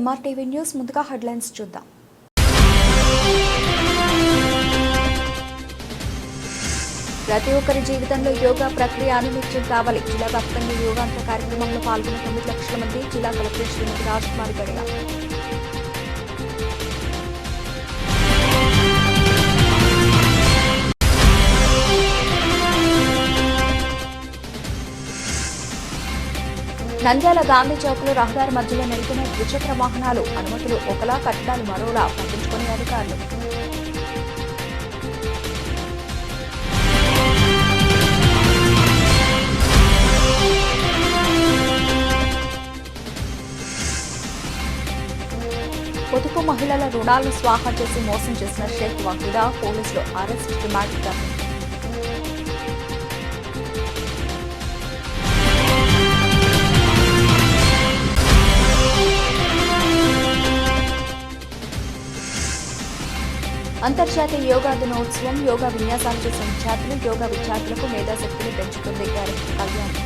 ఎంఆర్టీవీ news ముందుగా headlines చూద్దాం. ప్రతి ఒక్కరి జీవితంలో యోగా ప్రక్రియ అనునిత్యం కావాలి. జిల్లా వ్యాప్తంగా యోగాంత కార్యక్రమంలో పాల్గొన్న తొమ్మిది లక్షల మంది జిల్లా కలెక్టర్ శ్రీమతి రాజ్కుమారి గడియ నంద్యాల గాంధీ చౌక్లో రహదారి మధ్యలో నిలిపిన ద్విచక్ర వాహనాలు అనుమతులు ఒకలా కట్టడాలు మరోలా పట్టించుకునే అధికారులు. పొదుపు మహిళల రుణాలను స్వాహా చేసి మోసం చేసిన షేక్ వహీదా పోలీసులు అరెస్ట్ రిమాండ్ అంతర్జాతీయ యోగా దినోత్సవం యోగా విన్యాసాలు చేసిన విద్యార్థులు యోగా విద్యార్థులకు మేధాశక్తిని పెంచుతుంది కళ్యాణ్.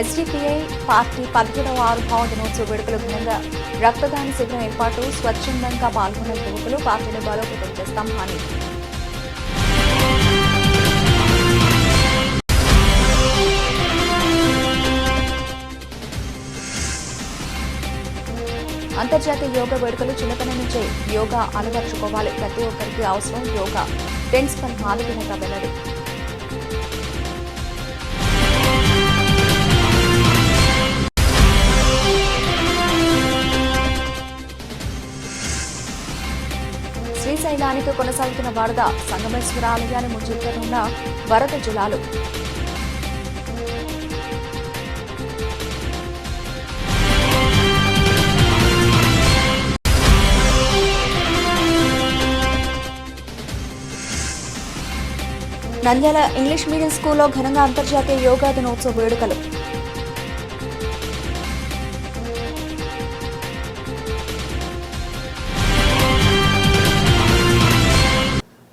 ఎస్డిపిఐ పార్టీ పదిహేడవ ఆవిర్భావ దినోత్సవ వేడుకలు ఘనంగా రక్తదాన శిబిరం ఏర్పాటు స్వచ్ఛందంగా పాల్గొన్న యువకులు పార్టీని బలోపేతం చేస్తాం హామీ అంతర్జాతీయ యోగా వేడుకలు చిన్నతనం నుంచే యోగా అలవర్చుకోవాలి ప్రతి ఒక్కరికి అవసరం యోగా. ప్రిన్సిపల్ మాధవినత వెల్లడి శ్రీశైలానికి కొనసాగుతున్న వరద సంగమేశ్వర ఆలయాన్ని ముంచెత్తనున్న వరద జలాలు. నంద్యాల ఇంగ్లీష్ మీడియం స్కూల్లో ఘనంగా అంతర్జాతీయ యోగా దినోత్సవ వేడుకలు.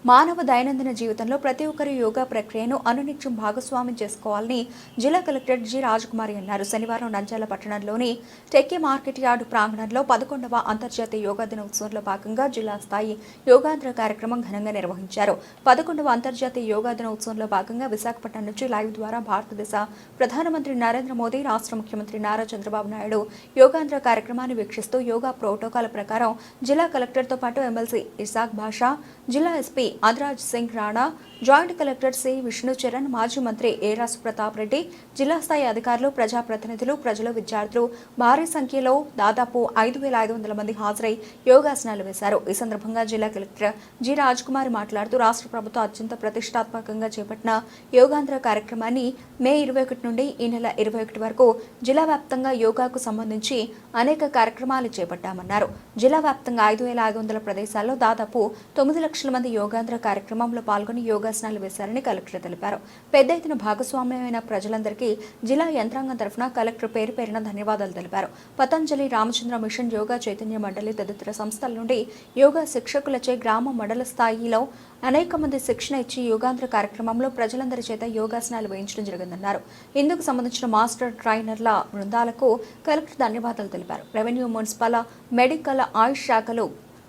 మానవ దైనందిన జీవితంలో ప్రతి ఒక్కరు యోగా ప్రక్రియను అనునిత్యం భాగస్వామ్యం చేసుకోవాలని జిల్లా కలెక్టర్ జి రాజకుమారి అన్నారు. శనివారం నంద్యాల పట్టణంలోని టెక్కి మార్కెట్ యార్డు ప్రాంగణంలో పదకొండవ అంతర్జాతీయ యోగా దినోత్సవంలో భాగంగా జిల్లా స్థాయి యోగాంధ్ర కార్యక్రమం ఘనంగా నిర్వహించారు. పదకొండవ అంతర్జాతీయ యోగా దినోత్సవంలో భాగంగా విశాఖపట్నం నుంచి లైవ్ ద్వారా భారతదేశ ప్రధానమంత్రి నరేంద్ర మోదీ రాష్ట్ర ముఖ్యమంత్రి నారా చంద్రబాబు నాయుడు యోగాంధ్ర కార్యక్రమాన్ని వీక్షిస్తూ యోగా ప్రోటోకాల్ ప్రకారం జిల్లా కలెక్టర్తో పాటు ఎమ్మెల్సీ ఇసాక్ భాషా జిల్లా SP Adiraj Singh Rana joint collector C Vishnu Charan మాజీ మంత్రి ఏరాసు ప్రతాప్ రెడ్డి జిల్లా స్థాయి అధికారులు ప్రజాప్రతినిధులు ప్రజలు విద్యార్థులు భారీ సంఖ్యలో దాదాపు ఐదు వేల ఐదు వందల మంది హాజరై యోగాసనాలు వేశారు. ఈ సందర్భంగా జిల్లా కలెక్టర్ జి రాజ్కుమారి మాట్లాడుతూ రాష్ట్ర ప్రభుత్వం అత్యంత ప్రతిష్టాత్మకంగా చేపట్టిన యోగాంధ్ర కార్యక్రమాన్ని మే ఇరవై ఒకటి నుండి ఈ నెల ఇరవై ఒకటి వరకు జిల్లా వ్యాప్తంగా యోగాకు సంబంధించి అనేక కార్యక్రమాలు చేపట్టామన్నారు. జిల్లా వ్యాప్తంగా ఐదు వేల ఐదు వందల ప్రదేశాల్లో దాదాపు తొమ్మిది లక్షల మంది యోగాంధ్ర కార్యక్రమంలో పాల్గొని యోగాసనాలు వేశారని కలెక్టర్ తెలిపారు. పెద్ద ఎత్తున భాగస్వామ్యమైన ప్రజలందరికీ జిల్లా యంత్రాంగం తరఫున కలెక్టర్ పేరు పేరున ధన్యవాదాలు తెలిపారు. పతంజలి రామచంద్ర మిషన్ యోగా చైతన్య మండలి తదితర సంస్థల నుండి యోగా శిక్షకులచే గ్రామ మండల స్థాయిలో అనేక మంది శిక్షణ ఇచ్చి యోగాంధ్ర కార్యక్రమంలో ప్రజలందరి చేత యోగాసనాలు వేయించడం జరిగిందన్నారు. ఇందుకు సంబంధించిన మాస్టర్ ట్రైనర్ల బృందాలకు కలెక్టర్ ధన్యవాదాలు తెలిపారు. రెవెన్యూ మున్సిపల్ మెడికల్ ఆయుష్ శాఖలు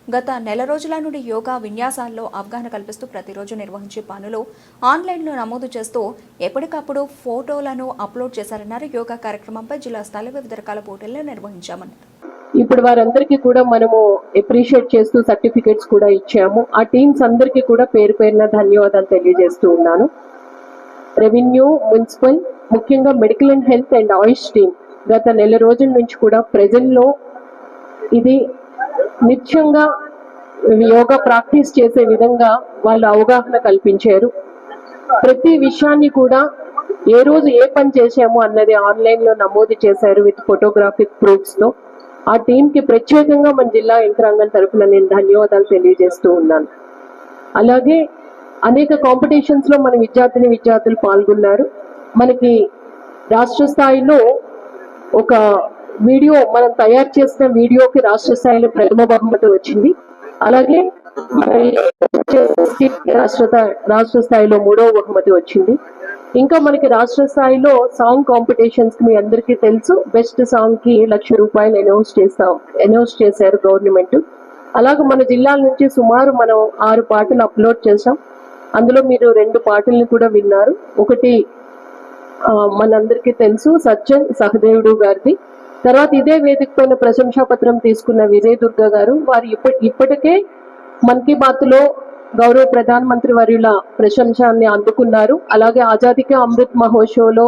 గత నెల రోజుల నుండి యోగా విన్యాసాల్లో అవగాహన కల్పిస్తూ ప్రతిరోజు నిర్వహించే పనులు ఆన్లైన్లో నమోదు చేస్తూ ఎప్పటికప్పుడు ఫోటోలను అప్లోడ్ చేశారన్నారు యోగా కార్యక్రమంపై జిల్లా స్థాయిలో వివిధ రకాల పోటీలను నిర్వహించామన్నారు. ఇప్పుడు వారందరికీ కూడా మనము అప్రిషియేట్ చేస్తూ సర్టిఫికేట్స్ కూడా ఇచ్చాము. ఆ టీమ్స్ అందరికీ కూడా పేరు పేరున ధన్యవాదాలు తెలియజేస్తూ ఉన్నాను. రెవెన్యూ మున్సిపల్ ముఖ్యంగా medical and health and AYUSH team గత నెల రోజుల నుంచి కూడా ప్రజల్లో ఇది నిత్యంగా యోగా ప్రాక్టీస్ చేసే విధంగా వాళ్ళు అవగాహన కల్పించారు. ప్రతి విషయాన్ని కూడా ఏ రోజు ఏ పని చేశాము అన్నది ఆన్లైన్లో నమోదు చేశారు విత్ ఫోటోగ్రాఫిక్ ప్రూఫ్స్తో. ఆ టీంకి ప్రత్యేకంగా మన జిల్లా యంత్రాంగం తరఫున నేను ధన్యవాదాలు తెలియజేస్తూ ఉన్నాను. అలాగే అనేక కాంపిటీషన్స్లో మన విద్యార్థిని విద్యార్థులు పాల్గొన్నారు. మనకి రాష్ట్ర స్థాయిలో ఒక వీడియో మనం తయారు చేసిన వీడియోకి రాష్ట్ర స్థాయిలో ప్రథమ బహుమతి వచ్చింది. అలాగే రాష్ట్ర రాష్ట్ర స్థాయిలో మూడవ బహుమతి వచ్చింది. ఇంకా మనకి రాష్ట్ర స్థాయిలో సాంగ్ కాంపిటీషన్స్ మీ అందరికీ తెలుసు. బెస్ట్ సాంగ్కి లక్ష రూపాయలు అనౌన్స్ చేస్తాం అనౌన్స్ చేశారు గవర్నమెంట్. అలాగే మన జిల్లాల నుంచి సుమారు మనం ఆరు పాటలు అప్లోడ్ చేసాం అందులో మీరు రెండు పాటల్ని కూడా విన్నారు. ఒకటి మనందరికీ తెలుసు. సత్యన్ సహదేవుడు గారిది. తర్వాత ఇదే వేదిక పైన ప్రశంసా పత్రం తీసుకున్న విజయ్ దుర్గా గారు వారు ఇప్పటి ఇప్పటికే మన్ కీ బాత్లో గౌరవ గౌరవ ప్రధానమంత్రి వర్యుల ప్రశంసాన్ని అందుకున్నారు. అలాగే ఆజాదీకి అమృత్ మహోత్సవ్లో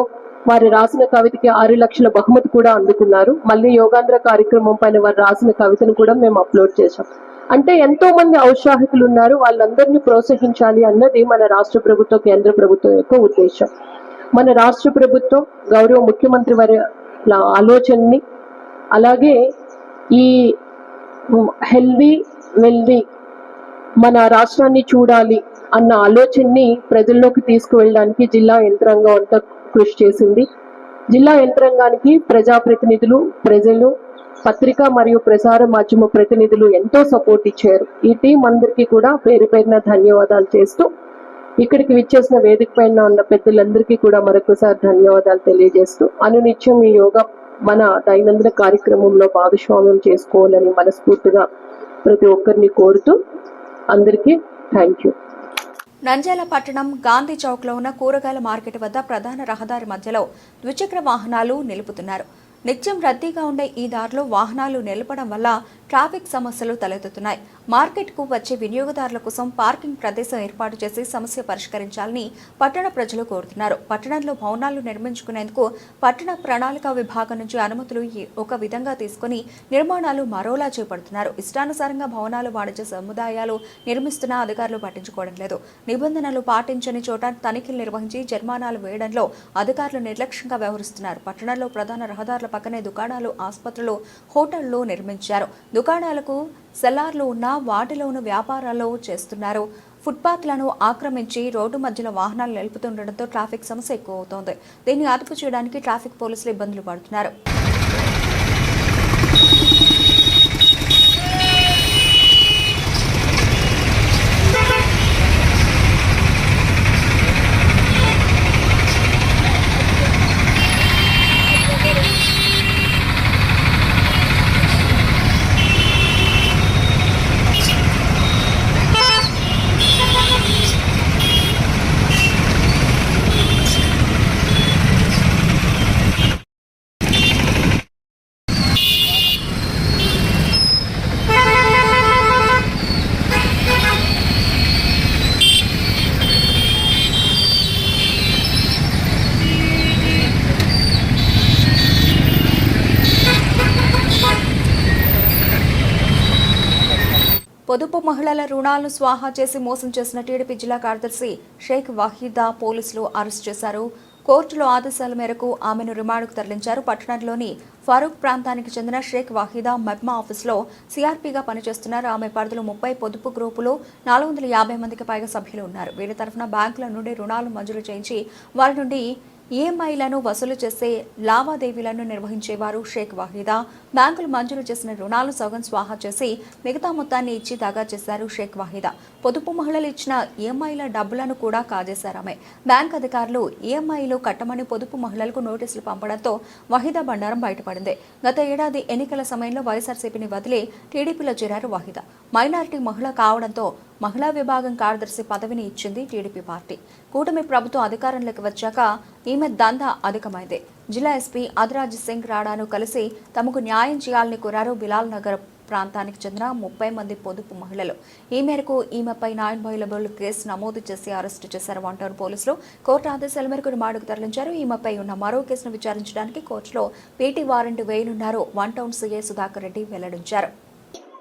వారు రాసిన కవితకి ఆరు లక్షల బహుమతి కూడా అందుకున్నారు. మళ్ళీ యోగాంధ్ర కార్యక్రమం పైన వారు రాసిన కవితను కూడా మేము అప్లోడ్ చేశాం. అంటే ఎంతో మంది ఔత్సాహికులు ఉన్నారు. వాళ్ళందరినీ ప్రోత్సహించాలి అన్నది మన రాష్ట్ర ప్రభుత్వం కేంద్ర ప్రభుత్వం యొక్క ఉద్దేశం. మన రాష్ట్ర ప్రభుత్వం గౌరవ ముఖ్యమంత్రి వారి ఆలోచనని. అలాగే ఈ హెల్దీ వెల్దీ మన రాష్ట్రాన్ని చూడాలి అన్న ఆలోచనని ప్రజల్లోకి తీసుకువెళ్ళడానికి జిల్లా యంత్రాంగం అంతా కృషి చేసింది. జిల్లా యంత్రాంగానికి ప్రజాప్రతినిధులు ప్రజలు పత్రిక మరియు ప్రసార మాధ్యమ ప్రతినిధులు ఎంతో సపోర్ట్ ఇచ్చారు. ఈ టీం అందరికీ కూడా పేరు పేరున ధన్యవాదాలు చేస్తూ ఇక్కడికి విచ్చేసిన వేదిక పైన ఉన్న పెద్దలందరికీ కూడా మరొకసారి ధన్యవాదాలు తెలియజేస్తూ అనునిత్యం ఈ యోగా మన దైనందిన కార్యక్రమంలో భాగస్వామ్యం చేసుకోవాలని మనస్ఫూర్తిగా ప్రతి ఒక్కరిని కోరుతూ అందరికీ థ్యాంక్ యూ నంద్యాల పట్టణం గాంధీ చౌక్లో ఉన్న కూరగాయల మార్కెట్ వద్ద ప్రధాన రహదారి మధ్యలో ద్విచక్ర వాహనాలు నిలుపుతున్నారు. నిత్యం రద్దీగా ఉండే ఈ దారిలో వాహనాలు నిలపడం వల్ల ట్రాఫిక్ సమస్యలు తలెత్తుతున్నాయి. మార్కెట్కు వచ్చే వినియోగదారుల కోసం పార్కింగ్ ప్రదేశం ఏర్పాటు చేసి సమస్య పరిష్కరించాలని పట్టణ ప్రజలు కోరుతున్నారు. పట్టణంలో భవనాలు నిర్మించుకునేందుకు పట్టణ ప్రణాళిక విభాగం నుంచి అనుమతులు ఒక విధంగా తీసుకుని నిర్మాణాలు మరోలా చేపడుతున్నారు. ఇష్టానుసారంగా భవనాలు వాణిజ్య సముదాయాలు నిర్మిస్తున్న అధికారులు పట్టించుకోవడం లేదు. నిబంధనలు పాటించని చోట తనిఖీలు నిర్వహించి జరిమానాలు వేయడంలో అధికారులు నిర్లక్ష్యంగా వ్యవహరిస్తున్నారు. పట్టణంలో ప్రధాన రహదారుల పక్కనే దుకాణాలు ఆసుపత్రులు హోటళ్ళు నిర్మించారు. దుకాణాలకు సెల్లార్లు ఉన్న వాటిలోను వ్యాపారాలు చేస్తున్నారు. ఫుట్పాత్లను ఆక్రమించి రోడ్డు మధ్యలో వాహనాలు నిలుపుతుండటంతో ట్రాఫిక్ సమస్య ఎక్కువ అవుతోంది దీన్ని అదుపు చేయడానికి ట్రాఫిక్ పోలీసులు ఇబ్బందులు పడుతున్నారు. పొదుపు మహిళల రుణాలను స్వాహా చేసి మోసం చేసిన టీడీపీ జిల్లా కార్యదర్శి షేక్ వహీదా పోలీసులు అరెస్ట్ చేశారు. కోర్టులో ఆదేశాల మేరకు ఆమెను రిమాండ్కు తరలించారు. పట్టణంలోని ఫరూక్ ప్రాంతానికి చెందిన షేక్ వాహిదా మెప్మా ఆఫీసులో సిఆర్పీగా పనిచేస్తున్నారు. ఆమె పరిధిలో ముప్పై పొదుపు గ్రూపులు నాలుగు వందల యాభై మందికి పైగా సభ్యులు ఉన్నారు. వీరి తరఫున బ్యాంకుల నుండి రుణాలు మంజూరు చేయించి వారి నుండి ఈఎంఐలను వసూలు చేసే లావాదేవీలను నిర్వహించేవారు షేక్ వాహీదా. బ్యాంకులు మంజూరు చేసిన రుణాలు సగం స్వాహా చేసి మిగతా మొత్తాన్ని ఇచ్చి దాగా చేశారు షేక్ వాహీదా. పొదుపు మహిళలు ఇచ్చిన ఈఎంఐల డబ్బులను కూడా కాజేశారామె బ్యాంక్ అధికారులు ఈఎంఐలు కట్టమని పొదుపు మహిళలకు నోటీసులు పంపడంతో వహీదా బండారం బయటపడింది. గత ఏడాది ఎన్నికల సమయంలో వైఎస్ఆర్సీపీని వదిలి టీడీపీలో చేరారు వాహిదా. మైనారిటీ మహిళ కావడంతో మహిళా విభాగం కార్యదర్శి పదవిని ఇచ్చింది టీడీపీ పార్టీ. కూటమి ప్రభుత్వం అధికారంలోకి వచ్చాక ఈమె దందా అధికమైంది. జిల్లా ఎస్పీ అదిరాజ్ సింగ్ రాడాను కలిసి తమకు న్యాయం చేయాలని కోరారు. బిలాల్ నగర్ ప్రాంతానికి చెందిన ముప్పై మంది పొదుపు మహిళలు. ఈ మేరకు ఈమెపై నాన్ బైలబుల్ కేసు నమోదు చేసి అరెస్టు చేశారు వన్ టౌన్ పోలీసులు. కోర్టు ఆదేశాల మేరకు రిమాండ్కు తరలించారు. ఈమెపై ఉన్న మరో కేసును విచారించడానికి కోర్టులో PT warrant వేయనున్నారు. One town CA Sudhakar Reddy వెల్లడించారు.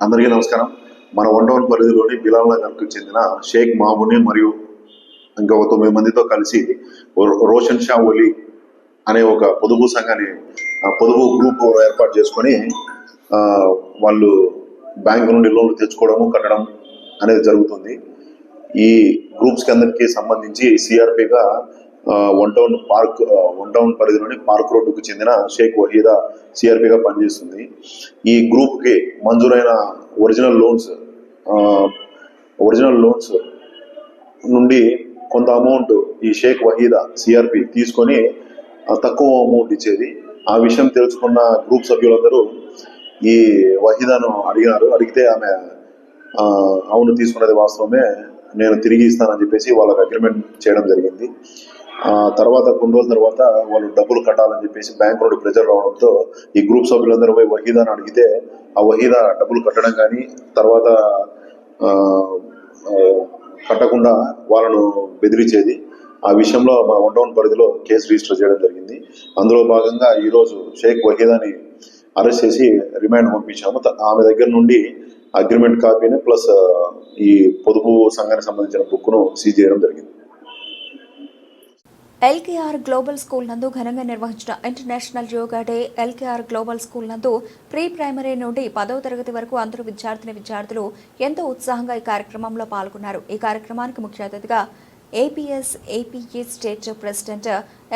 అందరికీ నమస్కారం. మన వన్ టౌన్ పరిధిలోని బిలాల్ నగర్కు చెందిన షేక్ మాముని మరియు ఇంకా ఒక తొమ్మిది మందితో కలిసి రో- రోషన్ షా ఒలి అనే ఒక పొదుపు సంఘాన్ని ఆ, పొదుపు గ్రూప్ ఏర్పాటు చేసుకొని వాళ్ళు బ్యాంకు నుండి లోన్లు తెచ్చుకోవడము కట్టడం అనేది జరుగుతుంది. ఈ గ్రూప్స్కి అందరికి సంబంధించి సిఆర్పిగా one town park one town పరిధిలోని పార్క్ రోడ్డుకు చెందిన షేక్ వహీదా సిఆర్పిగా పనిచేస్తుంది. ఈ గ్రూప్కి మంజూరైన ఒరిజినల్ లోన్స్ ఒరిజినల్ లోన్స్ నుండి కొంత అమౌంట్ ఈ షేక్ వహీదా సిఆర్పి తీసుకొని తక్కువ అమౌంట్ ఇచ్చేది. ఆ విషయం తెలుసుకున్న గ్రూప్ సభ్యులందరూ ఈ వహీదాను అడిగినారు అడిగితే ఆమె అవును తీసుకున్నది వాస్తవమే నేను తిరిగి ఇస్తానని చెప్పేసి వాళ్ళకి అగ్రిమెంట్ చేయడం జరిగింది. తర్వాత కొన్ని రోజుల తర్వాత వాళ్ళు డబ్బులు కట్టాలని చెప్పేసి బ్యాంక్ నుండి ప్రెజర్ రావడంతో ఈ గ్రూప్ సభ్యులందరూ పోయి వహీదాను అడిగితే ఆ వహీదా డబ్బులు కట్టడం కానీ తర్వాత కట్టకుండా వాళ్ళను బెదిరించేది. ఆ విషయంలో మన వన్ డౌన్ పరిధిలో కేసు రిజిస్టర్ చేయడం జరిగింది. అందులో భాగంగా ఈరోజు షేక్ వహీదాని అరెస్ట్ చేసి రిమాండ్ పంపించాము. ఆమె దగ్గర నుండి అగ్రిమెంట్ కాపీని ప్లస్ ఈ పొదుపు సంఘానికి సంబంధించిన బుక్ను సీజ్ చేయడం జరిగింది. ఎల్కేఆర్ గ్లోబల్ స్కూల్ నందు ఘనంగా నిర్వహించిన international yoga day LKR global school నందు ప్రీ ప్రైమరీ నుండి పదవ తరగతి వరకు అందరూ విద్యార్థిని విద్యార్థులు ఎంతో ఉత్సాహంగా ఈ కార్యక్రమంలో పాల్గొన్నారు. ఈ కార్యక్రమానికి ముఖ్య అతిథిగా APS APA state president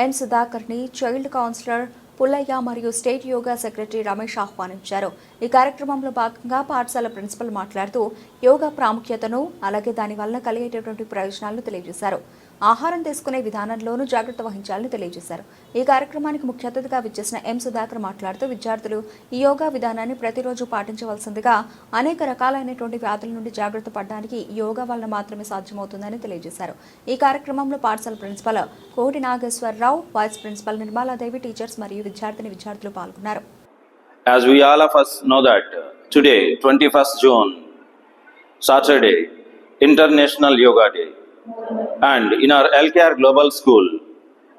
N సుధాకర్ని child counsellor Pullaiah మరియు స్టేట్ యోగా సెక్రటరీ రమేష్ ఆహ్వానించారు. ఈ కార్యక్రమంలో భాగంగా పాఠశాల ప్రిన్సిపల్ మాట్లాడుతూ యోగా ప్రాముఖ్యతను అలాగే దాని వలన కలిగేటటువంటి ప్రయోజనాలను తెలియజేశారు. ఆహారం తీసుకునే విధానంలోనూ జాగ్రత్త వహించాలని తెలియజేశారు ఈ కార్యక్రమానికి ముఖ్య అతిథిగా విచ్చేసిన ఎం సుధాకర్ మాట్లాడుతూ విద్యార్థులు ఈ యోగా విధానాన్ని ప్రతిరోజు పాటించవలసిందిగా అనేక రకాలైనటువంటి వ్యాధుల నుండి జాగ్రత్త పడడానికి యోగా వలన మాత్రమే సాధ్యమవుతుందని తెలియజేశారు ఈ కార్యక్రమంలో పాఠశాల principal Koti Nageswararao vice principal Nirmaladevi teachers మరియు విద్యార్థిని విద్యార్థులు పాల్గొన్నారు As we all of us know that today, 21st June, Saturday, International Yoga Day. And in our LKR Global School,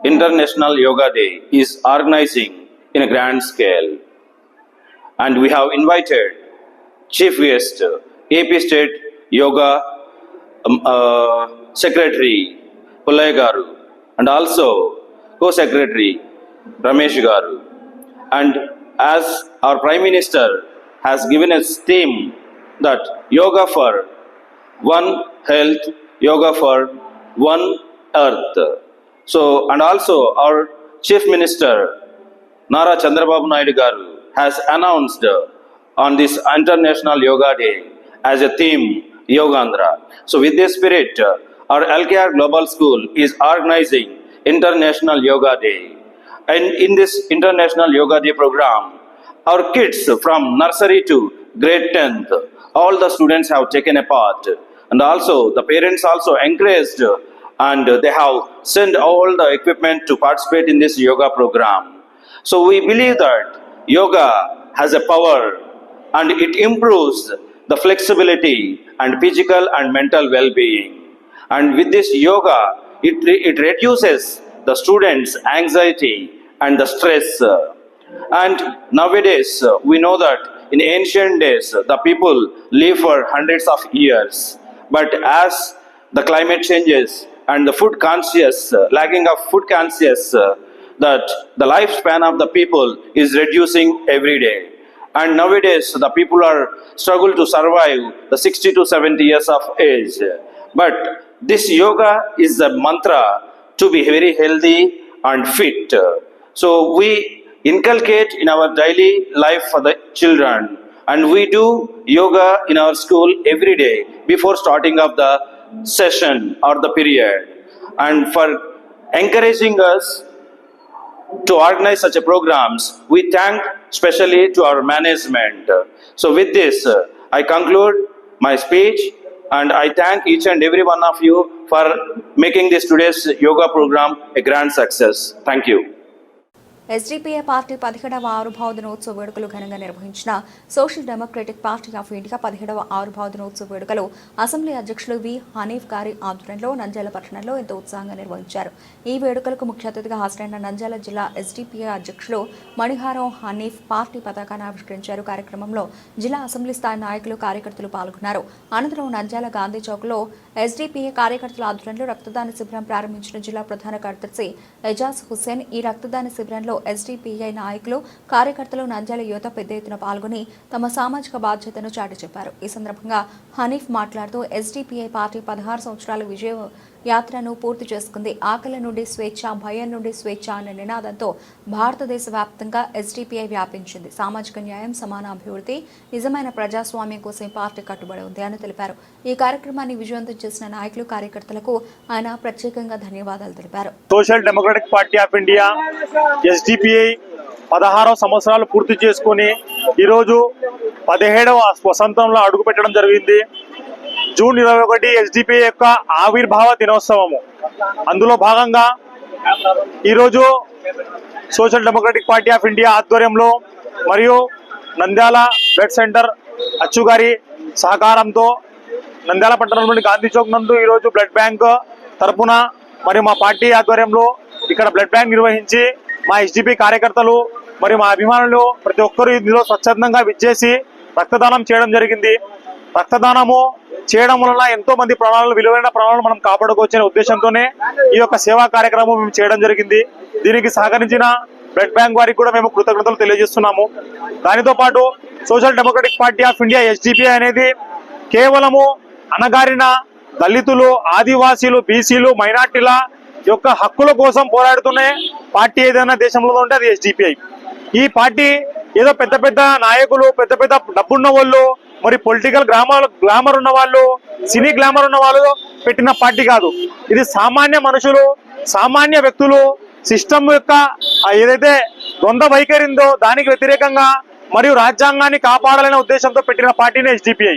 International Yoga Day is organizing in a grand scale. And we have invited Chief Guest, AP State Yoga um, uh, Secretary Pullai Garu, and also Co-Secretary Ramesh Garu. And as our Prime Minister has given us theme that yoga for one health, yoga for one earth. So, and also our Chief Minister Nara Chandrababu Naidu Garu has announced on this International Yoga Day as a theme Yogandhra. So, with this spirit, our LKR Global School is organizing International Yoga Day. And in this International Yoga Day program, our kids from nursery to grade 10th, all the students have taken a part. And also, the parents also encouraged and they have sent all the equipment to participate in this yoga program. So, we believe that yoga has a power and it improves the flexibility and physical and mental well being. And with this yoga, it, it reduces the students' anxiety and the stress. And nowadays, we know that in ancient days, the people live for hundreds of years. But as the climate changes and the food conscious, uh, lacking of food conscious, uh, that the lifespan of the people is reducing every day. And nowadays, the people are struggle to survive the 60 to 70 years of age. But this yoga is the mantra to be very healthy and fit. So we inculcate in our daily life for the children and we do yoga in our school every day before starting of the session or the period. And for encouraging us to organize such a programs, we thank specially to our management. So with this, I conclude my speech and I thank each and every one of you for making this today's yoga program a grand success. Thank you. SDPA party పదిహేడవ ఆవిర్భావ దినోత్సవ వేడుకలు ఘనంగా నిర్వహించిన social democratic party of India పదిహేడవ ఆవిర్భావ దినోత్సవ వేడుకలు అసెంబ్లీ అధ్యక్షులు వి హనీఫ్ గారి ఆధ్వర్యంలో నంద్యాల పట్టణంలో ఎంతో ఉత్సాహంగా నిర్వహించారు. ఈ వేడుకలకు ముఖ్య అతిథిగా హాజరైన నంద్యాల జిల్లా ఎస్డీపీఏ అధ్యక్షులు మణిహారం హనీఫ్ పార్టీ పతాకాన్ని ఆవిష్కరించారు. కార్యక్రమంలో జిల్లా అసెంబ్లీ స్థాయి నాయకులు కార్యకర్తలు పాల్గొన్నారు. అనంతరం నంద్యాల గాంధీ చౌక్లో ఎస్డీపీఏ కార్యకర్తల ఆధ్వర్యంలో రక్తదాన శిబిరం ప్రారంభించిన జిల్లా ప్రధాన కార్యదర్శి ఎజాజ్ హుస్సేన్ ఈ రక్తదాన శిబిరంలో ఎస్డిపిఐ నాయకులు కార్యకర్తలు నంద్యాల యువత పెద్ద ఎత్తున పాల్గొని తమ సామాజిక బాధ్యతను చాటి చెప్పారు ఈ సందర్భంగా హనీఫ్ మాట్లాడుతూ ఎస్డిపిఐ పార్టీ పదహారు సంవత్సరాల విజయ యాత్రను పూర్తి చేసుకుంది. ఆకలి నుండి స్వేచ్ఛ భయం నుండి స్వేచ్ఛ అనే నినాదంతో భారతదేశ వ్యాప్తంగా ఎస్డిపిఐ వ్యాపించింది. సామాజిక న్యాయం సమాన అభివృద్ధి నిజమైన ప్రజాస్వామ్యం కోసం పార్టీ కట్టుబడి ఉంది అని తెలిపారు. ఈ కార్యక్రమాన్ని విజయవంతం చేసిన నాయకులు కార్యకర్తలకు ఆయన ప్రత్యేకంగా ధన్యవాదాలు తెలిపారు. Social democratic party of India SDPI పదహారవ సంవత్సరాలు పూర్తి చేసుకుని ఈరోజు పదిహేడవ వసంతంలో అడుగు పెట్టడం జరిగింది. జూన్ ఇరవై ఒకటి ఎస్డిపిఐ యొక్క ఆవిర్భావ దినోత్సవము. అందులో భాగంగా ఈరోజు social democratic party of India ఆధ్వర్యంలో మరియు నంద్యాల బ్లడ్ సెంటర్ అచ్చు గారి సహకారంతో నంద్యాల పట్టణంలోని గాంధీ చౌక్ నందు ఈరోజు బ్లడ్ బ్యాంక్ తరపున మరియు మా పార్టీ ఆధ్వర్యంలో ఇక్కడ బ్లడ్ బ్యాంక్ నిర్వహించి మా ఎస్డిపి కార్యకర్తలు మరియు మా అభిమానులు ప్రతి ఒక్కరూ ఇందులో స్వచ్ఛందంగా విచ్చేసి రక్తదానం చేయడం జరిగింది. రక్తదానము చేయడం వలన ఎంతో మంది ప్రాణాలను విలువైన ప్రాణాలను మనం కాపాడుకోవచ్చనే ఉద్దేశంతోనే ఈ యొక్క సేవా కార్యక్రమం మేము చేయడం జరిగింది. దీనికి సహకరించిన బ్లడ్ బ్యాంక్ వారికి కూడా మేము కృతజ్ఞతలు తెలియజేస్తున్నాము. దానితో పాటు social democratic party of India SDPI అనేది కేవలము అనగారిన దళితులు ఆదివాసీలు బీసీలు మైనార్టీల యొక్క హక్కుల కోసం పోరాడుతునే పార్టీ ఏదైనా దేశంలో ఉంటే అది ఎస్డిపిఐ ఈ పార్టీ ఏదో పెద్ద పెద్ద నాయకులు పెద్ద పెద్ద డబ్బున్న వాళ్ళు మరి పొలిటికల్ గ్రామాలు గ్లామర్ ఉన్న వాళ్ళు సినీ గ్లామర్ ఉన్న వాళ్ళు పెట్టిన పార్టీ కాదు. ఇది సామాన్య మనుషులు సామాన్య వ్యక్తులు సిస్టమ్ యొక్క ఏదైతే ద్వంద్వ వైఖరి ఉందో దానికి వ్యతిరేకంగా మరియు రాజ్యాంగాన్ని కాపాడాలనే ఉద్దేశంతో పెట్టిన పార్టీనే ఎస్డిపిఐ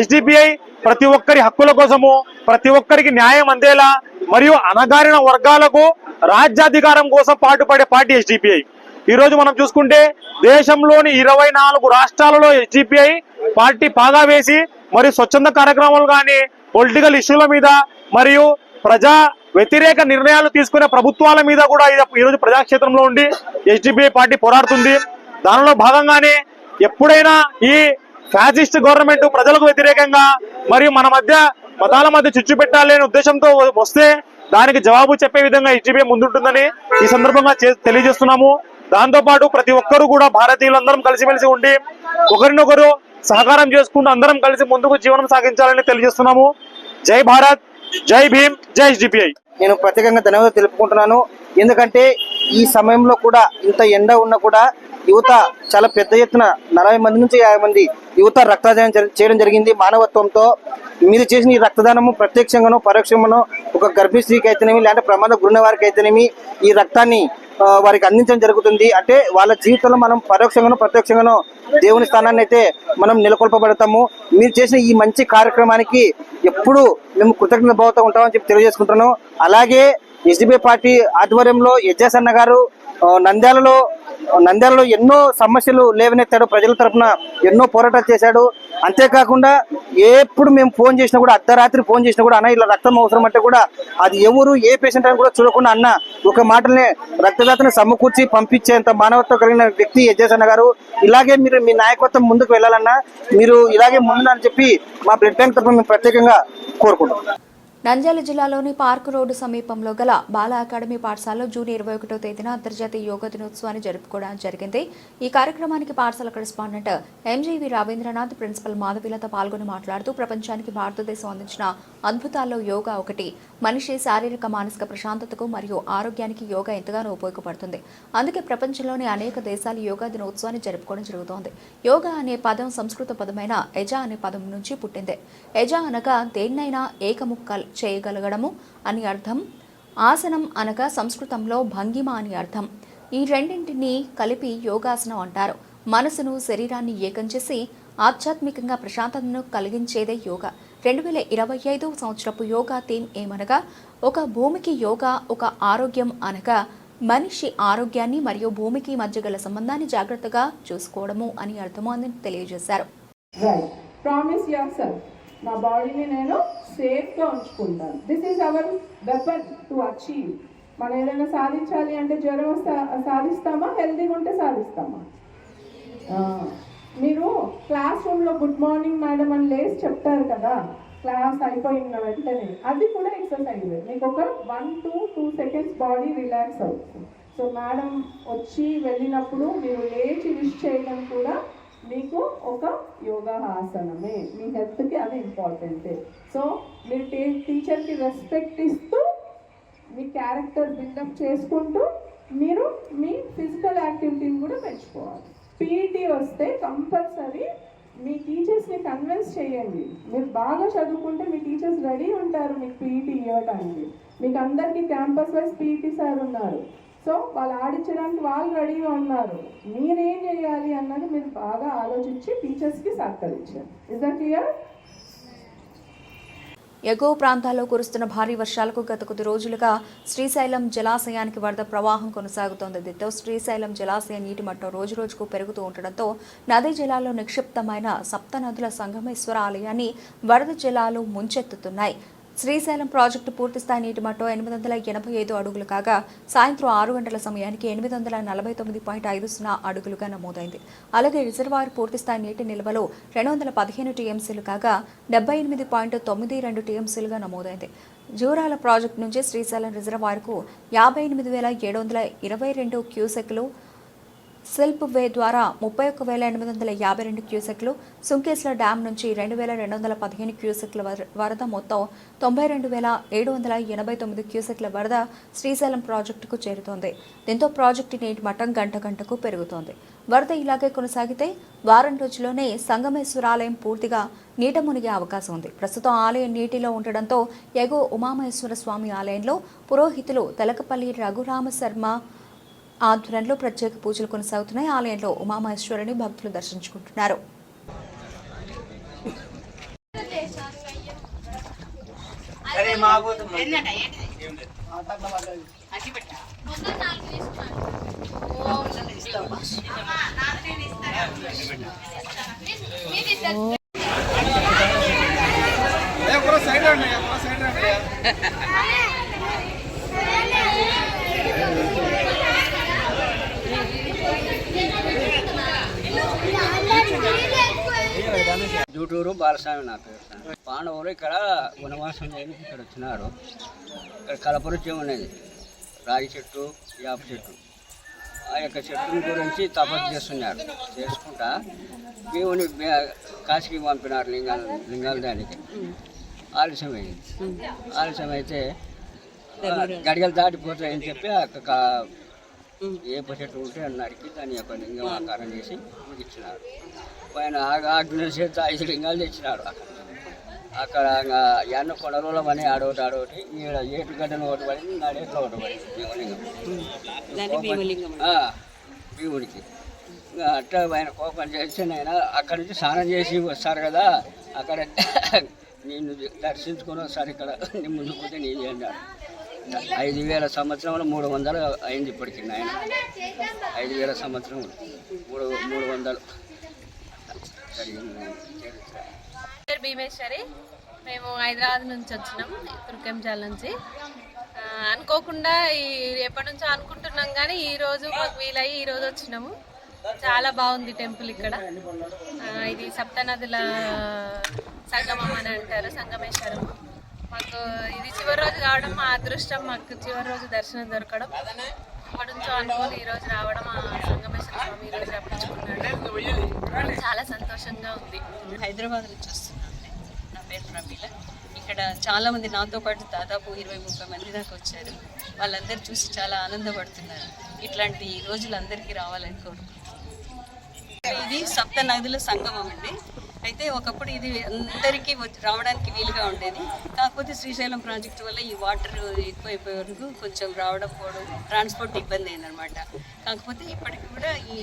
ఎస్డిపిఐ ప్రతి ఒక్కరి హక్కుల కోసము ప్రతి ఒక్కరికి న్యాయం అందేలా మరియు అణగారిన వర్గాలకు రాజ్యాధికారం కోసం పాటుపడే పార్టీ ఎస్డిపిఐ ఈ రోజు మనం చూసుకుంటే దేశంలోని ఇరవై నాలుగు రాష్ట్రాలలో ఎస్డిపిఐ పార్టీ పాగా వేసి మరియు స్వచ్ఛంద కార్యక్రమాలు కానీ పొలిటికల్ ఇష్యూల మీద మరియు ప్రజా వ్యతిరేక నిర్ణయాలు తీసుకునే ప్రభుత్వాల మీద కూడా ఇది ఈ రోజు ప్రజాక్షేత్రంలో ఉండి ఎస్డిపిఐ పార్టీ పోరాడుతుంది. దానిలో భాగంగానే ఎప్పుడైనా ఈ ఫ్యాసిస్ట్ గవర్నమెంట్ ప్రజలకు వ్యతిరేకంగా మరియు మన మధ్య మతాల మధ్య చిచ్చు పెట్టాలి అనే ఉద్దేశంతో వస్తే దానికి జవాబు చెప్పే విధంగా ఎస్డిపిఐ ముందుంటుందని ఈ సందర్భంగా తెలియజేస్తున్నాము. దాంతో పాటు ప్రతి ఒక్కరూ కూడా భారతీయులందరం కలిసిమెలిసి ఉండి ఒకరినొకరు సహకారం చేసుకుంటూ అందరం కలిసి ముందుకు జీవనం సాగించాలని తెలియజేస్తున్నాము. జై భారత్ జై భీమ్ జై ఎస్డిపిఐ నేను ప్రత్యేకంగా ధన్యవాదాలు తెలుపుకుంటున్నాను. ఎందుకంటే ఈ సమయంలో కూడా ఇంత ఎండ ఉన్నా కూడా యువత చాలా పెద్ద ఎత్తున నలభై మంది నుంచి యాభై మంది యువత రక్తదానం చేయడం జరిగింది. మానవత్వంతో మీరు చేసిన ఈ రక్తదానము ప్రత్యక్షంగానో పరోక్షంగానో ఒక గర్భిణీ స్త్రీకి అయితేనేమి లేదంటే ప్రమాద గురిన వారికి అయితేనేమి ఈ రక్తాన్ని వారికి అందించడం జరుగుతుంది. అంటే వాళ్ళ జీవితంలో మనం పరోక్షంగానో ప్రత్యక్షంగానో దేవుని స్థానాన్ని అయితే మనం నెలకొల్పబడతాము. మీరు చేసిన ఈ మంచి కార్యక్రమానికి ఎప్పుడు మేము కృతజ్ఞత భావంతో ఉంటామని చెప్పి తెలియజేసుకుంటున్నాను. అలాగే ఎస్డిబి పార్టీ ఆధ్వర్యంలో ఎజ్జాస్ అన్న గారు నంద్యాలలో నంద్యాలలో ఎన్నో సమస్యలు లేవనెత్తాడు ప్రజల తరఫున ఎన్నో పోరాటాలు చేశాడు. అంతేకాకుండా ఎప్పుడు మేము ఫోన్ చేసినా కూడా అర్ధరాత్రి ఫోన్ చేసినా కూడా అన్న ఇలా రక్తం అవసరం అంటే కూడా అది ఎవరు ఏ పేషెంట్ అని కూడా చూడకుండా అన్న ఒక మాటలనే రక్తదాతని సమకూర్చి పంపించేంత మానవత్వం కలిగిన వ్యక్తి ఎజ్జేస్ అన్న గారు. ఇలాగే మీరు మీ నాయకత్వం ముందుకు వెళ్ళాలన్నా మీరు ఇలాగే ముందు అని చెప్పి మా బ్లడ్ బ్యాంక్ తరఫున మేము ప్రత్యేకంగా కోరుకుంటున్నాం. నంద్యాల జిల్లాలోని పార్క్ రోడ్డు సమీపంలో గల బాల అకాడమీ పాఠశాలలో జూన్ ఇరవై ఒకటో తేదీన అంతర్జాతీయ యోగా దినోత్సవాన్ని జరుపుకోవడం జరిగింది. ఈ కార్యక్రమానికి పాఠశాల correspondent MGV Ravindranath principal Madhavilatha పాల్గొని మాట్లాడుతూ ప్రపంచానికి భారతదేశం అందించిన అద్భుతాల్లో యోగా ఒకటి. మనిషి శారీరక మానసిక ప్రశాంతతకు మరియు ఆరోగ్యానికి యోగా ఎంతగానో ఉపయోగపడుతుంది. అందుకే ప్రపంచంలోని అనేక దేశాలు యోగా దినోత్సవాన్ని జరుపుకోవడం జరుగుతోంది. యోగా అనే పదం సంస్కృత పదమైన ఎజా అనే పదం నుంచి పుట్టింది. ఎజా అనగా దేన్నైనా ఏకముక్క చేయగలగడము అని అర్థం. ఆసనం అనగా సంస్కృతంలో భంగిమ అని అర్థం. ఈ రెండింటిని కలిపి యోగాసనం అంటారు. మనసును శరీరాన్ని ఏకం చేసి ఆధ్యాత్మికంగా ప్రశాంతతను కలిగించేదే యోగా. రెండు వేల ఇరవై ఐదు సంవత్సరపు యోగా థీమ్ ఏమనగా ఒక భూమికి యోగా ఒక ఆరోగ్యం అనగా మనిషి ఆరోగ్యాన్ని మరియు భూమికి మధ్య గల సంబంధాన్ని జాగ్రత్తగా చూసుకోవడము అని అర్థము అని తెలియజేశారు. ప్రామిస్ యువర్ సెల్ఫ్ నా బాడీని నేను సేఫ్గా ఉంచుకుంటాను. This is our weapon to achieve మనం ఏదైనా సాధించాలి అంటే జ్వరం సాధిస్తామా? హెల్తీగా ఉంటే సాధిస్తామా? మీరు క్లాస్ రూమ్లో గుడ్ మార్నింగ్ మేడం అని లేసి చెప్తారు కదా క్లాస్ అయిపోయిన వెంటనే. అది కూడా ఎక్సర్సైజ్ మీకు ఒక one to two seconds body relax అవుతుంది. సో మేడం వచ్చి వెళ్ళినప్పుడు మీరు లేచి విష్ చేయడం కూడా మీకు ఒక యోగా ఆసనమే మీ హెల్త్కి అది ఇంపార్టెంటే సో మీరు టీ టీచర్కి రెస్పెక్ట్ ఇస్తూ మీ క్యారెక్టర్ బిల్డప్ చేసుకుంటూ మీరు మీ ఫిజికల్ యాక్టివిటీని కూడా పెంచుకోవాలి. పీఈటీ వస్తే కంపల్సరీ మీ టీచర్స్ని కన్విన్స్ చేయండి. మీరు బాగా చదువుకుంటే మీ టీచర్స్ రెడీ ఉంటారు మీకు పీఈటీ ఇవ్వడానికి మీకు అందరికీ క్యాంపస్ వైజ్ పీఈటీ సార్ ఉన్నారు. సో వాళ్ళు ఆడించడానికి వాళ్ళు రెడీగా ఉన్నారు. మీరేం చేయాలి అన్నది మీరు బాగా ఆలోచించి టీచర్స్కి సహకరించారు ఇస్ దట్ క్లియర్ ఎగువ ప్రాంతాల్లో కురుస్తున్న భారీ వర్షాలకు గత కొద్ది రోజులుగా శ్రీశైలం జలాశయానికి వరద ప్రవాహం కొనసాగుతోంది. దీంతో శ్రీశైలం జలాశయ నీటి మట్టం రోజు రోజుకు పెరుగుతూ ఉండడంతో నదీ జలాల్లో నిక్షిప్తమైన సప్త నదుల సంగమేశ్వర ఆలయాన్ని వరద జలాలు ముంచెత్తుతున్నాయి. శ్రీశైలం ప్రాజెక్టు పూర్తిస్థాయి నీటి మట్టం ఎనిమిది వందల ఎనభై ఐదు అడుగులు కాగా సాయంత్రం ఆరు గంటల సమయానికి ఎనిమిది వందల నలభై తొమ్మిది పాయింట్ ఐదు సున్నా అడుగులుగా నమోదైంది. అలాగే రిజర్వాయర్ పూర్తిస్థాయి నీటి నిల్వలో రెండు వందల పదిహేను టీఎంసీలు కాగా డెబ్బై ఎనిమిది పాయింట్ తొమ్మిది రెండు టీఎంసీలుగా నమోదైంది. జూరాల ప్రాజెక్టు నుంచి శ్రీశైలం రిజర్వాయర్కు యాభై ఎనిమిది వేల ఏడు వందల ఇరవై రెండు క్యూసెక్లు సెల్ప్ వే ద్వారా ముప్పై ఒక్క వేల ఎనిమిది వందల యాభై రెండు క్యూసెక్లు సుంకేశ్ల డ్యాం నుంచి రెండు వేల రెండు వందల పదిహేను క్యూసెక్ల వరద మొత్తం తొంభై రెండు వేల ఏడు వందల ఎనభై తొమ్మిది క్యూసెక్ల వరద శ్రీశైలం ప్రాజెక్టుకు చేరుతోంది. దీంతో ప్రాజెక్టు నీటి మట్టం గంట గంటకు పెరుగుతోంది. వరద ఇలాగే కొనసాగితే వారం రోజుల్లోనే సంగమేశ్వరాలయం పూర్తిగా నీట మునిగే అవకాశం ఉంది. ప్రస్తుతం ఆలయం నీటిలో ఉండడంతో ఎగువ ఉమామహేశ్వర స్వామి ఆలయంలో పురోహితులు తెలకపల్లి రఘురామ శర్మ ఆధ్వర్యంలో ప్రత్యేక పూజలు కొనసాగుతున్నాయి. ఆలయంలో ఉమామహేశ్వరుని భక్తులు దర్శించుకుంటున్నారు. జూటూరు బాలస్వామి నా పేరు. పాండవులు ఇక్కడ వనవాసం చేయడానికి ఇక్కడ వచ్చినారు. ఇక్కడ కలపరుచం ఉన్నది రాగి చెట్టు యాప చెట్టు. ఆ యొక్క చెట్టుని గురించి తపస్సు చేస్తున్నారు. చేసుకుంటా దేవుని కాశీకి పంపినారు లింగాల లింగాల దానికి. ఆలస్యం అయింది ఆలస్యం అయితే ఆ, గడిగలు దాటిపోతాయని చెప్పి ఆ యొక్క ఏప చెట్టు ఉంటే నరికి దాని యొక్క లింగం ఆకారం చేసి ముగించినారు ఆగ- ఆగ్నేయ చేత ఐదు లింగాలు తెచ్చినారు అక్కడ ఎన్న కొడవల పని ఆడోటి ఆడోటి ఈడ ఏటు గడ్డను ఒకటి పడింది నాడేట్లో ఒకటి పడింది. భీమలింగం. భీముడికి. అట్లా ఆయన కోపం చేసి నేను అక్కడి నుంచి స్నానం చేసి వస్తారు కదా అక్కడ నిన్ను దర్శించుకొని వస్తారు ఇక్కడ. ముందు పోతే నేను అన్నాడు ఐదు వేల సంవత్సరంలో మూడు వందలు అయింది ఇప్పటికి నాయన. ఐదు వేల సంవత్సరం. మూడు మూడు వందలు. పేరు భీమేశ్వరి. మేము హైదరాబాద్ నుంచి వచ్చినాం తుర్కెంజాల నుంచి. అనుకోకుండా ఈ ఎప్పటి నుంచో అనుకుంటున్నాం కానీ ఈ రోజు మాకు వీలయ్యి ఈ రోజు వచ్చినాము. చాలా బాగుంది టెంపుల్ ఇక్కడ. ఇది సప్తనదుల సంగమం అని అంటారు సంగమేశ్వరం. మాకు ఇది చివరి రోజు కావడం మా అదృష్టం మాకు చివరి రోజు దర్శనం దొరకడం. ఎప్పటి నుంచో అనుకోని ఈ రోజు రావడం స్వామి రప్పించుకున్నాడు చాలా సంతోషంగా ఉంది. హైదరాబాద్ నుంచి వస్తున్నాను నా పేరు ప్రమీల. ఇక్కడ చాలా మంది నాతో పాటు దాదాపు ఇరవై ముప్పై మంది దాకా వచ్చారు. వాళ్ళందరూ చూసి చాలా ఆనందపడుతున్నారు. ఇట్లాంటి రోజులు అందరికీ రావాలని కోరుకుంటున్నాను. ఇది సప్త నదుల సంగమం అండి. అయితే ఒకప్పుడు ఇది అందరికీ రావడానికి వీలుగా ఉండేది. కాకపోతే శ్రీశైలం ప్రాజెక్టు వల్ల ఈ వాటర్ ఎక్కువైపోయే వరకు కొంచెం రావడం పోవడం ట్రాన్స్పోర్ట్ ఇబ్బంది అయిందనమాట కాకపోతే ఇప్పటికి కూడా ఈ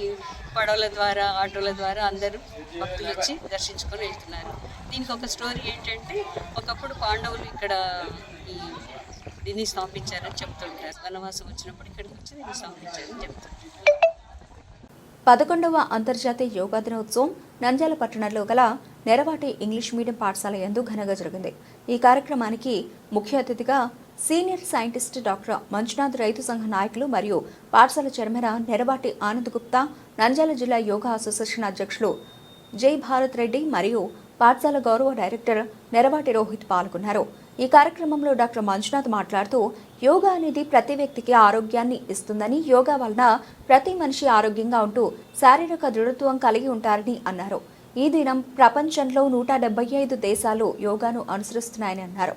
పడవల ద్వారా ఆటోల ద్వారా అందరూ భక్తులు వచ్చి దర్శించుకొని వెళ్తున్నారు. దీనికి ఒక స్టోరీ ఏంటంటే ఒకప్పుడు పాండవులు ఇక్కడ ఈ దీన్ని స్థాపించారని చెప్తుంటారు. వనవాసం వచ్చినప్పుడు ఇక్కడికి వచ్చి దీన్ని స్థాపించారని చెప్తుంటారు. పదకొండవ అంతర్జాతీయ యోగా దినోత్సవం నంద్యాల పట్టణంలో గల నెరవాటి ఇంగ్లీష్ మీడియం పాఠశాల ఎందు ఘనంగా జరిగింది. ఈ కార్యక్రమానికి ముఖ్య అతిథిగా సీనియర్ సైంటిస్ట్ డాక్టర్ మంజునాథ్ రైతు సంఘ నాయకులు మరియు పాఠశాల చైర్మన్ నెరవాటి ఆనంద్ గుప్తా నంద్యాల జిల్లా యోగా అసోసియేషన్ అధ్యక్షులు జై భారత్ రెడ్డి మరియు పాఠశాల గౌరవ డైరెక్టర్ నెరవాటి రోహిత్ పాల్గొన్నారు. ఈ కార్యక్రమంలో డాక్టర్ మంజునాథ్ మాట్లాడుతూ యోగా అనేది ప్రతి వ్యక్తికి ఆరోగ్యాన్ని ఇస్తుందని యోగా వలన ప్రతి మనిషి ఆరోగ్యంగా ఉంటూ శారీరక దృఢత్వం కలిగి ఉంటారని అన్నారు. ఈ దినం ప్రపంచంలో నూట డెబ్బై ఐదు దేశాలు యోగాను అనుసరిస్తున్నాయని అన్నారు.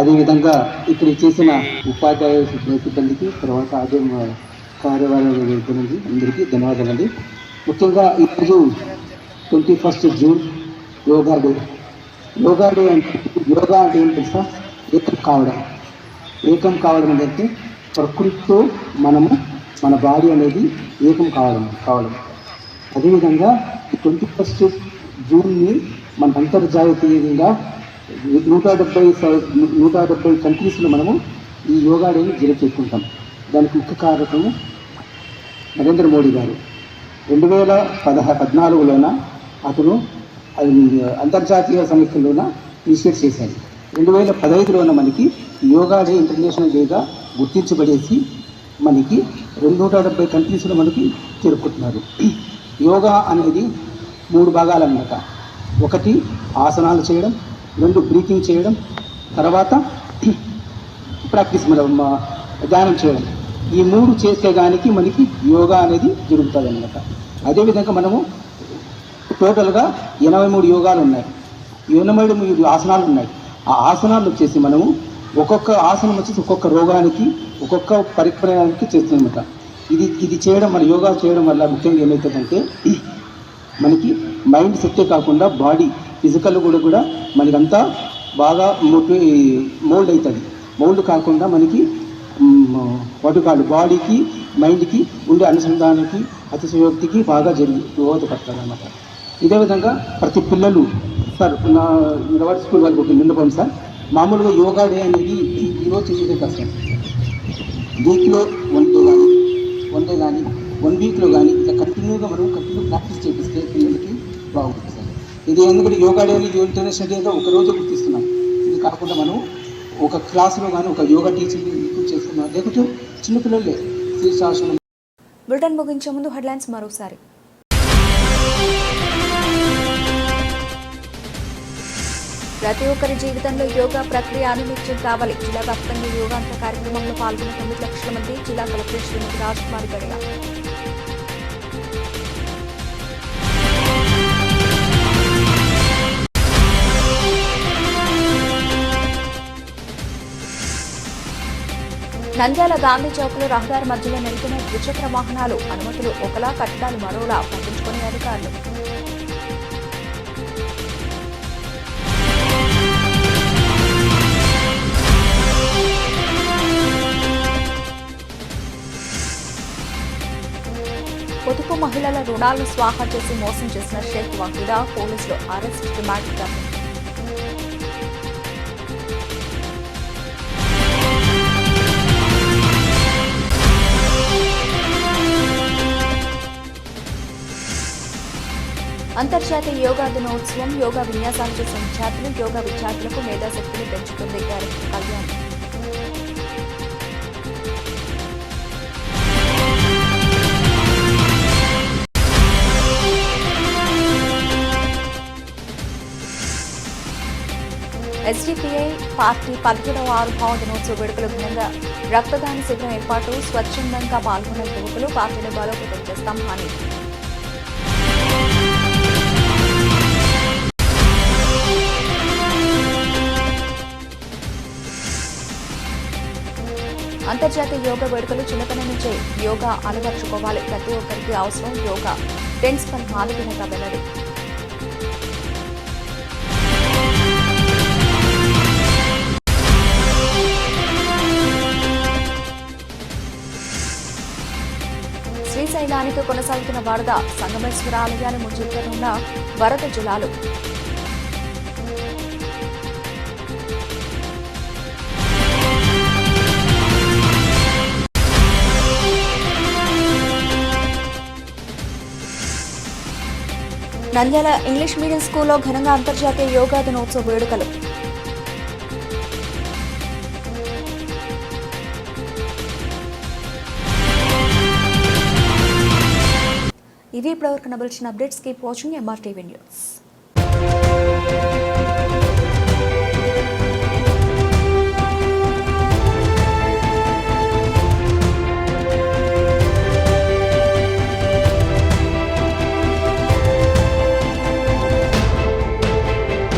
అదేవిధంగా ఇక్కడ చేసిన ఉపాధ్యాయ సిబ్బందికి తర్వాత అదే మా కార్యవర్గ సిబ్బంది అందరికీ ధన్యవాదాలండి. ముఖ్యంగా ఈరోజు twenty first June yoga day. Yoga day అంటే యోగా అంటే ఏం తెలుసా? ఏకం కావడం. ఏకం కావడం అంటే ప్రకృతితో మనము మన బాడీ అనేది ఏకం కావడం కావడం. అదేవిధంగా ట్వంటీ ఫస్ట్ జూన్ని మన అంతర్జాతీయంగా నూట డెబ్బై నూట డెబ్బై కంట్రీస్లో మనము ఈ యోగా డేని జరుపుకుంటాం దానికి ముఖ్య కారకము నరేంద్ర మోడీ గారు. రెండు వేల పదహ పద్నాలుగులోన అతను అంతర్జాతీయ సమీక్షలోన ఇనిషియేట్ చేశారు. రెండు వేల పదహైదులోన మనకి యోగా డే ఇంటర్నేషనల్ డేగా గుర్తించబడేసి మనకి రెండు నూట డెబ్బై కంట్రీస్లో మనకి జరుపుకుంటున్నారు యోగా అనేది మూడు భాగాలు అన్నమాట ఒకటి ఆసనాలు చేయడం రెండు బ్రీతింగ్ చేయడం తర్వాత ప్రాక్టీస్ మనం ధ్యానం చేయడం. ఈ మూడు చేసేదానికి మనకి యోగా అనేది జరుగుతుంది అన్నమాట అదేవిధంగా మనము టోటల్గా ఎనభై మూడు యోగాలు ఉన్నాయి ఎనభై మూడు ఆసనాలు ఉన్నాయి ఆ ఆసనాలు వచ్చేసి మనము ఒక్కొక్క ఆసనం వచ్చేసి ఒక్కొక్క రోగానికి ఒక్కొక్క పరిప్రయానికి చేస్తుందన్నమాట ఇది ఇది చేయడం మన యోగా చేయడం వల్ల ముఖ్యంగా ఏమవుతుందంటే మనకి మైండ్ సెట్టే కాకుండా బాడీ ఫిజికల్ కూడా కూడా మనకంతా బాగా మోటి మోల్డ్ అవుతుంది మోల్డ్ కాకుండా మనకి వాటి కాదు బాడీకి మైండ్కి ఉండే అనుసంధానానికి అతిశయోక్తికి బాగా జరిగి దోహదపడతారు అన్నమాట ఇదే విధంగా ప్రతి పిల్లలు సార్ నా నిలబడి స్కూల్ వాళ్ళకి ఒక నిండుకోండి సార్. మామూలుగా యోగా డే అనేది ఈరోజు చేసేదే కష్టం వీక్లో వన్ డే కానీ వన్ డే కానీ వన్ వీక్లో కానీ ఇట్లా కంటిన్యూగా మనం కంటిన్యూ ప్రాక్టీస్ చేపిస్తే పిల్లలకి బాగుంటుంది సార్. ఇది ఎందుకంటే యోగా డే అనేది ఇంటర్నేషనల్ డేగా ఒక రోజు గుర్తిస్తున్నాం. ఇది కాకుండా మనం ఒక క్లాస్లో కానీ ఒక యోగా టీచింగ్ చేస్తున్నాం. లేకపోతే చిన్నపిల్లలే శ్రీశాసనం బులెటిన్ ముగించే ముందు హెడ్లైన్స్ మరోసారి. ప్రతి ఒక్కరి జీవితంలో యోగా ప్రక్రియ అనునిత్యం కావాలి. జిల్లా వ్యాప్తంగా యోగాంత కార్యక్రమంలో పాల్గొన్న తొమ్మిది లక్షల మంది జిల్లా కలెక్టర్ శ్రీమతి రాజ్కుమారి గడియ నంద్యాల గాంధీ చౌక్లో రహదారి మధ్యలో నిలిపిన ద్విచక్ర వాహనాలు అనుమతులు ఒకలా కట్టడాలు మరోలా పట్టించుకునే అధికారులు. పొదుపు మహిళల రుణాలను స్వాహా చేసి మోసం చేసిన షేక్ వహీదా పోలీసులు అరెస్ట్ డిమాండ్ అంతర్జాతీయ యోగా దినోత్సవం యోగా విన్యాసాలు చేసిన విద్యార్థులు యోగా విద్యార్థులకు మేధాశక్తిని పెంచుతుంది కళ్యాణ్. ఎస్డిపిఐ పార్టీ పదిహేడవ ఆరుభావ దినోత్సవ వేడుకల ఘనంగా రక్తదాన శిబిరం ఏర్పాటు స్వచ్ఛందంగా పాల్గొన్న యువకులు పార్టీని బలోపేతం చేస్తాం. హామీ అంతర్జాతీయ యోగా వేడుకలు చిన్నతనం నుంచే యోగా అలవర్చుకోవాలి. ప్రతి ఒక్కరికి అవసరం యోగా. ప్రిన్సిపల్ మాలవినత వెల్లడి. శ్రీశైలానికి కొనసాగుతున్న వరద సంగమేశ్వర ఆలయాన్ని ముంచెత్తనున్న వరద జలాలు. నంద్యాల ఇంగ్లీష్ మీడియం స్కూల్లో ఘనంగా అంతర్జాతీయ యోగా దినోత్సవ వేడుకలు. ఇవి ఇప్పటివరకు నబల్చిన updates keep watching MRTV news